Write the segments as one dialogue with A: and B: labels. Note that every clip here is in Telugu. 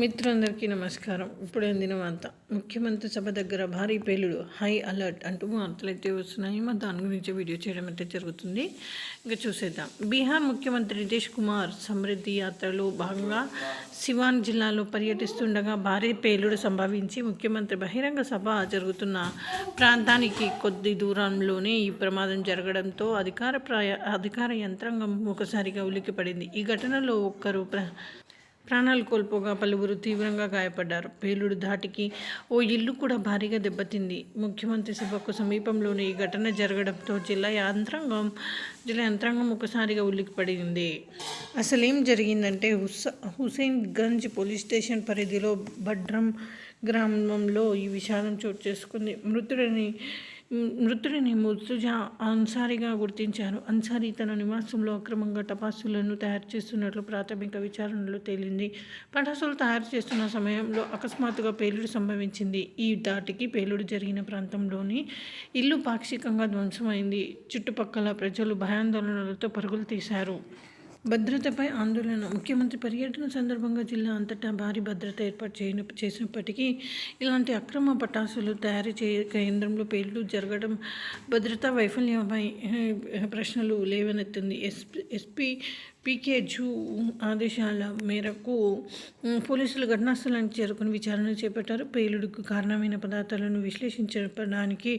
A: మిత్రులందరికీ నమస్కారం. ఇప్పుడే దినం వార్త ముఖ్యమంత్రి సభ దగ్గర భారీ పేలుడు హై అలర్ట్ అంటూ వార్తలు అయితే వస్తున్నాయి. మరి దాని గురించి వీడియో చేయడం అయితే జరుగుతుంది. ఇంకా చూసేద్దాం. బీహార్ ముఖ్యమంత్రి నితీష్ కుమార్ సమృద్ధి యాత్రలో భాగంగా సివాన్ జిల్లాలో పర్యటిస్తుండగా భారీ పేలుడు సంభవించి ముఖ్యమంత్రి బహిరంగ సభ జరుగుతున్న ప్రాంతానికి కొద్ది దూరంలోనే ఈ ప్రమాదం జరగడంతో అధికార ప్రాయ అధికార యంత్రాంగం ఒకసారిగా ఉలిక్కిపడింది. ఈ ఘటనలో ఒక్కరు ప్ర ప్రాణాలు కోల్పోగా పలువురు తీవ్రంగా గాయపడ్డారు. పేలుడు ధాటికి ఓ ఇల్లు కూడా భారీగా దెబ్బతింది. ముఖ్యమంత్రి సభకు సమీపంలోనే ఈ ఘటన జరగడంతో జిల్లా యంత్రాంగం జిల్లా యంత్రాంగం ఒకసారిగా ఉలిక్కిపడింది. అసలేం జరిగిందంటే హుస్ హుసేన్ గంజ్ పోలీస్ స్టేషన్ పరిధిలో భద్రం గ్రామంలో ఈ విషాదం చోటు చేసుకుంది. మృతుడిని మృతుడిని ముర్తుజా అన్సారీగా గుర్తించారు. అన్సారీ తన నివాసంలో అక్రమంగా టపాసులను తయారు చేస్తున్నట్లు ప్రాథమిక విచారణలో తేలింది. పటాసులు తయారు చేస్తున్న సమయంలో అకస్మాత్తుగా పేలుడు సంభవించింది. ఈ దాటికి పేలుడు జరిగిన ప్రాంతంలోని ఇల్లు పాక్షికంగా ధ్వంసమైంది. చుట్టుపక్కల ప్రజలు భయాందోళనలతో పరుగులు తీశారు. భద్రతపై ఆందోళన. ముఖ్యమంత్రి పర్యటన సందర్భంగా జిల్లా అంతటా భారీ భద్రత ఏర్పాటు చేయన చేసినప్పటికీ ఇలాంటి అక్రమ పటాసులు తయారు చే కేంద్రంలో పేలుడు జరగడం భద్రతా వైఫల్యంపై ప్రశ్నలు లేవనెత్తింది. ఎస్ ఎస్పీ పీకే జూ ఆదేశాల మేరకు పోలీసులు ఘటనాస్థలానికి చేరుకుని విచారణ చేపట్టారు. పేలుడుకు కారణమైన పదార్థాలను విశ్లేషించడానికి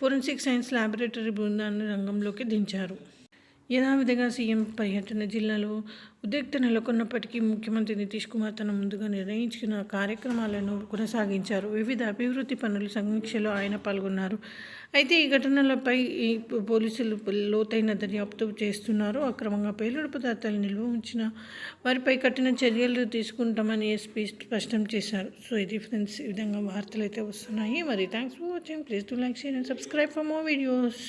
A: ఫోరెన్సిక్ సైన్స్ ల్యాబొరేటరీ బృందాన్ని రంగంలోకి దించారు. యథావిధిగా సీఎం పర్యటన జిల్లాలో ఉద్రిక్త నెలకొన్నప్పటికీ ముఖ్యమంత్రి నితీష్ కుమార్ తన ముందుగా నిర్ణయించుకున్న కార్యక్రమాలను కొనసాగించారు. వివిధ అభివృద్ధి పనుల సమీక్షలో ఆయన పాల్గొన్నారు. అయితే ఈ ఘటనలపై పోలీసులు లోతైన దర్యాప్తు చేస్తున్నారు. అక్రమంగా పేలుడు పదార్థాలు నిల్వ ఉంచిన వారిపై కఠిన చర్యలు తీసుకుంటామని ఎస్పీ స్పష్టం చేశారు. సో ఇది ఫ్రెండ్స్ ఈ విధంగా వార్తలు అయితే వస్తున్నాయి. మరి thanks for watching. Please to like share and subscribe for more videos.